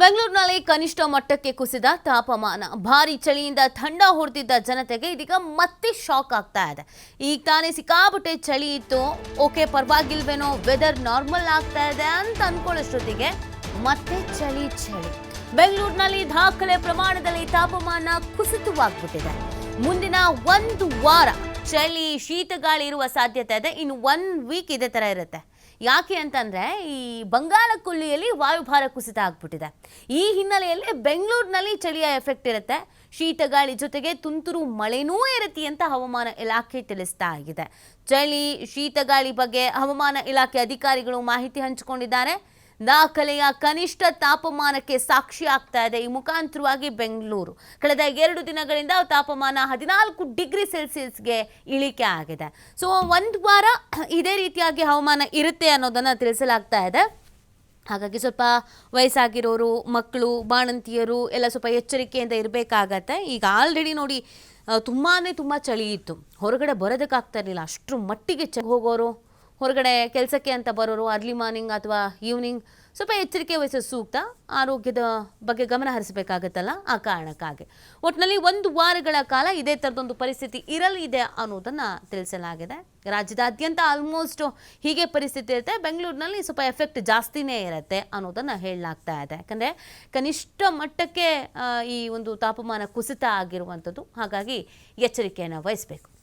ಬೆಂಗಳೂರಿನಲ್ಲಿ ಕನಿಷ್ಠ ಮಟ್ಟಕ್ಕೆ ಕುಸಿದ ತಾಪಮಾನ. ಭಾರಿ ಚಳಿಯಿಂದ ಥಂಡ ಹೊಡೆದಿದ್ದ ಜನತೆಗೆ ಇದೀಗ ಮತ್ತೆ ಶಾಕ್ ಆಗ್ತಾ ಇದೆ. ಈಗ ತಾನೇ ಸಿಕ್ಕಾಪಟ್ಟೆ ಚಳಿ ಇತ್ತು. ಓಕೆ, ಪರವಾಗಿಲ್ವೇನೋ ವೆದರ್ ನಾರ್ಮಲ್ ಆಗ್ತಾ ಇದೆ ಅಂತ ಅನ್ಕೊಳ್ಳೋಷ್ಟೊತ್ತಿಗೆ ಮತ್ತೆ ಚಳಿ ಚಳಿ. ಬೆಂಗಳೂರಿನಲ್ಲಿ ದಾಖಲೆ ಪ್ರಮಾಣದಲ್ಲಿ ತಾಪಮಾನ ಕುಸಿತವಾಗ್ಬಿಟ್ಟಿದೆ. ಮುಂದಿನ ಒಂದು ವಾರ ಚಳಿ ಶೀತಗಾಳಿ ಇರುವ ಸಾಧ್ಯತೆ ಇದೆ. ಇನ್ನು ಒನ್ ವೀಕ್ ಇದೇ ಥರ ಇರುತ್ತೆ. ಯಾಕೆ ಅಂತಂದ್ರೆ ಈ ಬಂಗಾಳ ಕೊಲ್ಲಿಯಲ್ಲಿ ವಾಯುಭಾರ ಕುಸಿತ ಆಗ್ಬಿಟ್ಟಿದೆ. ಈ ಹಿನ್ನೆಲೆಯಲ್ಲಿ ಬೆಂಗಳೂರಿನಲ್ಲಿ ಚಳಿಯ ಎಫೆಕ್ಟ್ ಇರುತ್ತೆ. ಶೀತಗಾಳಿ ಜೊತೆಗೆ ತುಂತುರು ಮಳೆನೂ ಇರುತ್ತೆ ಅಂತ ಹವಾಮಾನ ಇಲಾಖೆ ತಿಳಿಸ್ತಾ ಇದೆ. ಚಳಿ, ಶೀತಗಾಳಿ ಬಗ್ಗೆ ಹವಾಮಾನ ಇಲಾಖೆ ಅಧಿಕಾರಿಗಳು ಮಾಹಿತಿ ಹಂಚಿಕೊಂಡಿದ್ದಾರೆ. ದಾಖಲೆಯ ಕನಿಷ್ಠ ತಾಪಮಾನಕ್ಕೆ ಸಾಕ್ಷಿ ಆಗ್ತಾ ಇದೆ. ಈ ಮುಖಾಂತರವಾಗಿ ಬೆಂಗಳೂರು. ಕಳೆದ ಎರಡು ದಿನಗಳಿಂದ ತಾಪಮಾನ ಹದಿನಾಲ್ಕು ಡಿಗ್ರಿ ಸೆಲ್ಸಿಯಸ್ಗೆ ಇಳಿಕೆ ಆಗಿದೆ. ಸೊ, ಒಂದು ವಾರ ಇದೇ ರೀತಿಯಾಗಿ ಹವಾಮಾನ ಇರುತ್ತೆ ಅನ್ನೋದನ್ನು ತಿಳಿಸಲಾಗ್ತಾ ಇದೆ. ಹಾಗಾಗಿ ಸ್ವಲ್ಪ ವಯಸ್ಸಾಗಿರೋರು, ಮಕ್ಕಳು, ಬಾಣಂತಿಯರು ಎಲ್ಲ ಸ್ವಲ್ಪ ಎಚ್ಚರಿಕೆಯಿಂದ ಇರಬೇಕಾಗತ್ತೆ. ಈಗ ಆಲ್ರೆಡಿ ನೋಡಿ ತುಂಬಾ ತುಂಬ ಚಳಿ ಇತ್ತು. ಹೊರಗಡೆ ಬರೋದಕ್ಕಾಗ್ತಾ ಇರಲಿಲ್ಲ. ಅಷ್ಟರ ಮಟ್ಟಿಗೆ ಚ ಹೋಗೋರು ಹೊರಗಡೆ ಕೆಲಸಕ್ಕೆ ಅಂತ ಬರೋರು ಅರ್ಲಿ ಮಾರ್ನಿಂಗ್ ಅಥವಾ ಈವ್ನಿಂಗ್ ಸ್ವಲ್ಪ ಎಚ್ಚರಿಕೆ ವಹಿಸೋದು ಸೂಕ್ತ, ಆರೋಗ್ಯದ ಬಗ್ಗೆ ಗಮನ ಹರಿಸಬೇಕಾಗತ್ತಲ್ಲ ಆ ಕಾರಣಕ್ಕಾಗಿ. ಒಟ್ಟಿನಲ್ಲಿ ಒಂದು ವಾರಗಳ ಕಾಲ ಇದೇ ಥರದೊಂದು ಪರಿಸ್ಥಿತಿ ಇರಲಿದೆ ಅನ್ನೋದನ್ನು ತಿಳಿಸಲಾಗಿದೆ. ರಾಜ್ಯದಾದ್ಯಂತ ಆಲ್ಮೋಸ್ಟ್ ಹೀಗೆ ಪರಿಸ್ಥಿತಿ ಇರುತ್ತೆ. ಬೆಂಗಳೂರಿನಲ್ಲಿ ಸ್ವಲ್ಪ ಎಫೆಕ್ಟ್ ಜಾಸ್ತಿನೇ ಇರುತ್ತೆ ಅನ್ನೋದನ್ನು ಹೇಳಲಾಗ್ತಾ ಇದೆ. ಯಾಕಂದರೆ ಕನಿಷ್ಠ ಮಟ್ಟಕ್ಕೆ ಈ ಒಂದು ತಾಪಮಾನ ಕುಸಿತ ಆಗಿರುವಂಥದ್ದು. ಹಾಗಾಗಿ ಎಚ್ಚರಿಕೆಯನ್ನು ವಹಿಸಬೇಕು.